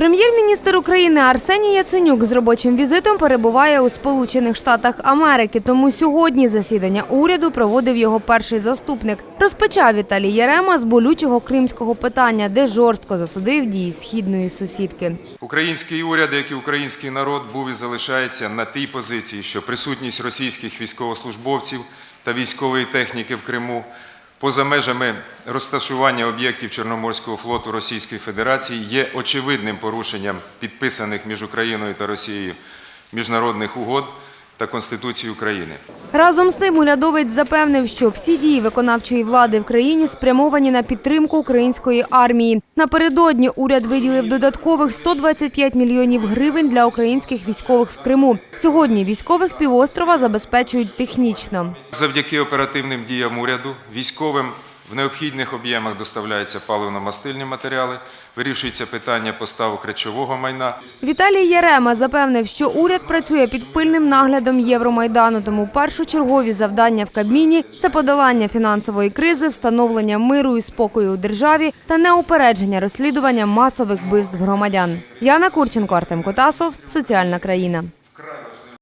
Прем'єр-міністр України Арсеній Яценюк з робочим візитом перебуває у Сполучених Штатах Америки. Тому сьогодні засідання уряду проводив його перший заступник. Розпочав Віталій Ярема з болючого кримського питання, де жорстко засудив дії східної сусідки. Український уряд, як і український народ, був і залишається на тій позиції, що присутність російських військовослужбовців та військової техніки в Криму поза межами розташування об'єктів Чорноморського флоту Російської Федерації є очевидним порушенням підписаних між Україною та Росією міжнародних угод та Конституції України. Разом з тим урядовець запевнив, що всі дії виконавчої влади в країні спрямовані на підтримку української армії. Напередодні уряд виділив додаткових 125 мільйонів гривень для українських військових в Криму. Сьогодні військових півострова забезпечують технічно. Завдяки оперативним діям уряду військовим в необхідних об'ємах доставляються паливно-мастильні матеріали, вирішується питання поставок речового майна. Віталій Ярема запевнив, що уряд працює під пильним наглядом Євромайдану. Тому першочергові завдання в Кабміні – це подолання фінансової кризи, встановлення миру і спокою у державі та неупередження розслідування масових вбивств громадян. Яна Курченко, Артем Котасов, Соціальна країна.